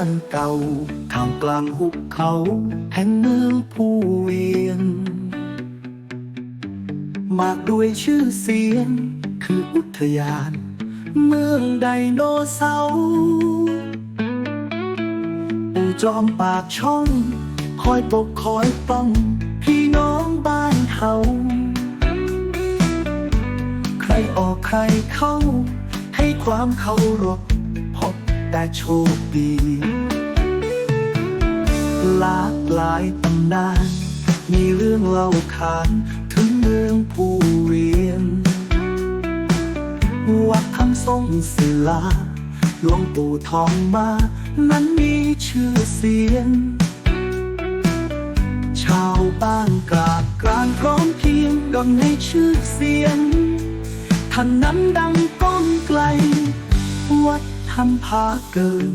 านเก่าท่ามกลางหุบเขาแห่งเมืองผู้เวียง มากด้วยชื่อเสียง คืออุทยาน เมืองไดโนเสาร์ปู่จอมปากช่อง คอยปกคอยป้อง พี่น้องบ้านเขาใครออกใครเข้า ให้ความเคารพ แต่โชคดีหลากหลายตำนาน มีเรื่องเล่าขานถึงเมืองผู้เวียน วัดคำทรงศิลาหลวงปู่ทองมา นั้นมีชื่อเสียง ชาวบ้านกราบกรานพร้อมเพียงดังให้ชื่อเสียงท่านนั้นดังก้องไกล วัด ทำพาเกิน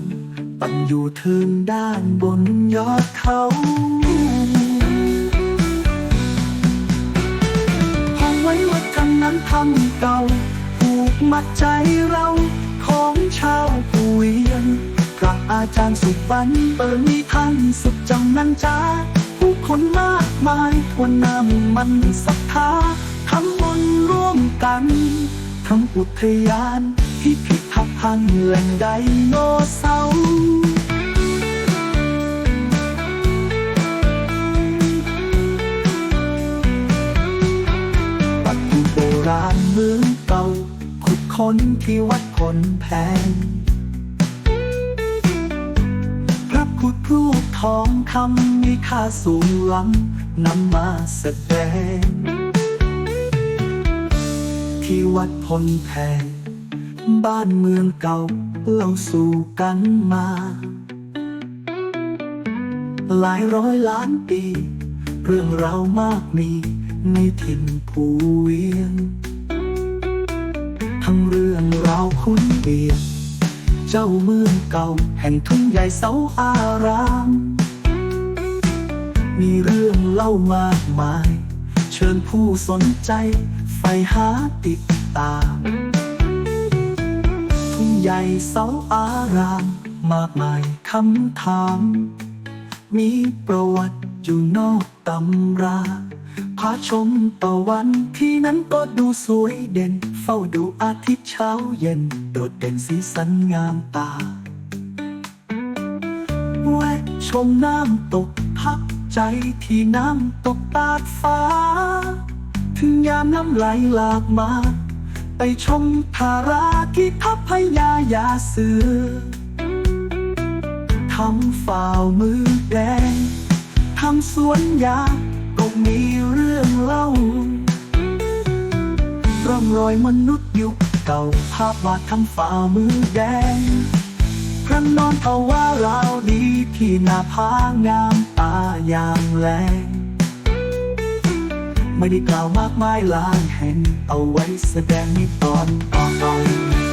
ตั้งอยู่เทินด้านบนยอดเขาห้องไว้วัดทำนั้นทำเก่าผูกมัดใจเราของชาวผู้เวียนพระอาจารย์สุบันเปิดมีท่านสุดจังนันจาผู้คนมากมายทวนนำมันศรัทธาทำบุญร่วมกันทำอุทยาน พิพิธภัณฑ์แหล่งไดโนเสาร์วัตถุโบราณเมืองเก่าขุดค้นที่วัดผลแพง พระพุทธรูปทองคำมีค่าสูงล้ำนำมาแสดงที่วัดพลแพง บ้านเมืองเก่าเล่าสู่กันมา หลายร้อยล้านปี เรื่องราวมากมีในถิ่นภูเวียง ทั้งเรื่องราวคุ้นเบียงเจ้าเมืองเก่าแห่งทุ่งใหญ่เสาอาราม มีเรื่องเล่ามากมาย เชิญผู้สนใจใฝ่หาติดตาม ใหญ่เสาอาราม มากมายคำถาม มีประวัติอยู่นอกตำราพาชมตะวันที่นั้นก็ดูสวยเด่น เฝ้าดูอาทิตย์เช้าเย็น โดดเด่นสีสันงามตา แวะชมน้ำตกพักใจที่น้ำตกตาดฟ้า ถึงยามน้ำไหลหลากมา ไปชมทาราที่ทับพญายาเสือทำฝ่ามือแดงทำสวนยาก็มีเรื่องเล่าร่องรอยมนุษย์ยุคเก่าภาพวาดทำฝ่ามือแดงพระนอนเอาว่าเราดีที่หน้าผางามตายามแลง ไม่ได้กล่าวมากมายหลายแห่งเอาไว้แสดงในตอนต่อไป